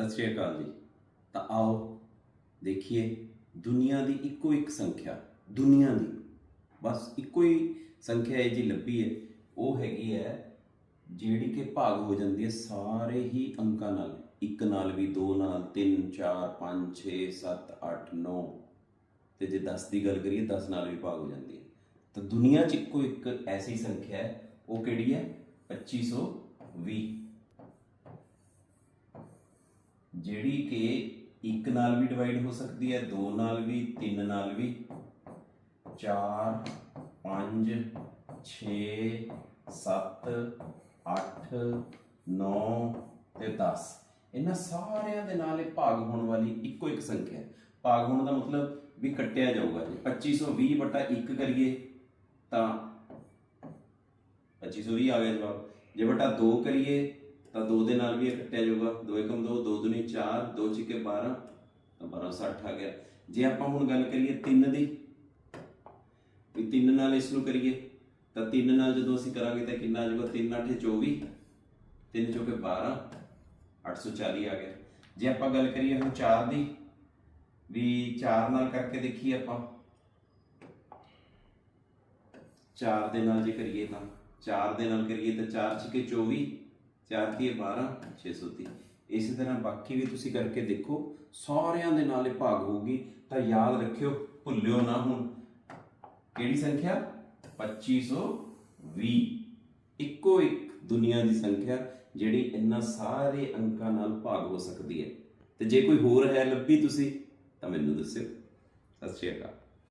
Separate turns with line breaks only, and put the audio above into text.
ਸਤਿ ਸ਼੍ਰੀ ਅਕਾਲ ਜੀ। ਤਾਂ ਆਓ ਦੇਖੀਏ ਦੁਨੀਆ ਦੀ ਇੱਕੋ ਇੱਕ ਸੰਖਿਆ, ਦੁਨੀਆ ਦੀ। ਬਸ ਇੱਕੋ ਹੀ ਸੰਖਿਆ ਹੈ ਜੀ ਲੱਭੀ ਹੈ। ਉਹ ਹੈਗੀ ਹੈ ਜਿਹੜੀ ਕਿ ਭਾਗ ਹੋ ਜਾਂਦੀ ਹੈ ਸਾਰੇ ਹੀ ਅੰਕਾਂ ਨਾਲ। ਇੱਕ ਨਾਲ ਵੀ ਦੋ ਨਾਲ 3 4 5 6 7 8 9 ਤੇ ਜੇ 10 ਦੀ ਗੱਲ ਕਰੀਏ 10 ਨਾਲ ਵੀ ਭਾਗ ਹੋ ਜਾਂਦੀ ਹੈ। ਤਾਂ ਦੁਨੀਆ 'ਚ ਇੱਕੋ ਇੱਕ ਐਸੀ ਸੰਖਿਆ ਹੈ, ਉਹ ਕਿਹੜੀ ਹੈ? 2520 ਜਿਹੜੀ ਕਿ ਇੱਕ ਨਾਲ ਵੀ ਡਿਵਾਈਡ ਹੋ ਸਕਦੀ ਹੈ, ਦੋ ਨਾਲ ਵੀ, ਤਿੰਨ ਨਾਲ ਵੀ। 4 5 6 7 8 9 ਤੇ 10 ਇਹਨਾਂ ਸਾਰਿਆਂ ਦੇ ਨਾਲ ਇਹ ਭਾਗ ਹੋਣ ਵਾਲੀ ਇੱਕੋ ਇੱਕ ਸੰਖਿਆ ਹੈ। ਭਾਗ ਹੋਣ ਦਾ ਮਤਲਬ ਵੀ ਕੱਟਿਆ ਜਾਊਗਾ ਜੇ। 2520 ਬਟਾ 1 ਕਰੀਏ ਤਾਂ 2520 ਆ ਗਿਆ ਜਵਾਬ। ਜੇ ਬਟਾ 2 ਕਰੀਏ ਤਾਂ 2 ਦੇ ਨਾਲ ਵੀ ਇਹ ਕੱਟਿਆ ਜਾਊਗਾ। 2 ਏਕਮ 2 2 ਦੁਨੀ 4 2 ਛਿੱਕੇ 12 ਤਾਂ 1260 ਆ ਗਿਆ। ਜੇ ਆਪਾਂ ਹੁਣ ਗੱਲ ਕਰੀਏ 3 ਦੀ, ਵੀ 3 ਨਾਲ ਇਸ ਨੂੰ ਕਰੀਏ, ਤਾਂ 3 ਨਾਲ ਜਦੋਂ ਅਸੀਂ ਕਰਾਂਗੇ ਤਾਂ ਕਿੰਨਾ ਆ ਜਾਊਗਾ? 3 8 24 3 ਚੌਕੇ 12 840 ਆ ਗਿਆ। ਜੇ ਆਪਾਂ ਗੱਲ ਕਰੀਏ ਹੁਣ 4 ਦੀ, ਵੀ 4 ਨਾਲ ਕਰਕੇ ਦੇਖੀਏ ਆਪਾਂ। 4 ਦੇ ਨਾਲ ਜੇ ਕਰੀਏ ਤਾਂ 4 ਦੇ ਨਾਲ ਕਰੀਏ ਤਾਂ 4 ਛਿੱਕੇ 24 4 ਕੀ 12 630 ਇਸੇ ਤਰ੍ਹਾਂ ਬਾਕੀ ਵੀ ਤੁਸੀਂ ਕਰਕੇ ਦੇਖੋ, ਸਾਰਿਆਂ ਦੇ ਨਾਲ ਇਹ ਭਾਗ ਹੋਊਗੀ। ਤਾਂ ਯਾਦ ਰੱਖਿਓ, ਭੁੱਲਿਓ ਨਾ ਹੁਣ। ਕਿਹੜੀ ਸੰਖਿਆ? 2520 ਇੱਕੋ ਇੱਕ ਦੁਨੀਆ ਦੀ ਸੰਖਿਆ ਜਿਹੜੀ ਇਹਨਾਂ ਸਾਰੇ ਅੰਕਾਂ ਨਾਲ ਭਾਗ ਹੋ ਸਕਦੀ ਹੈ। ਤੇ ਜੇ ਕੋਈ ਹੋਰ ਹੈ ਲੱਭੀ ਤੁਸੀਂ, ਤਾਂ ਮੈਨੂੰ ਦੱਸਿਓ। ਸਤਿ ਸ਼੍ਰੀ ਅਕਾਲ।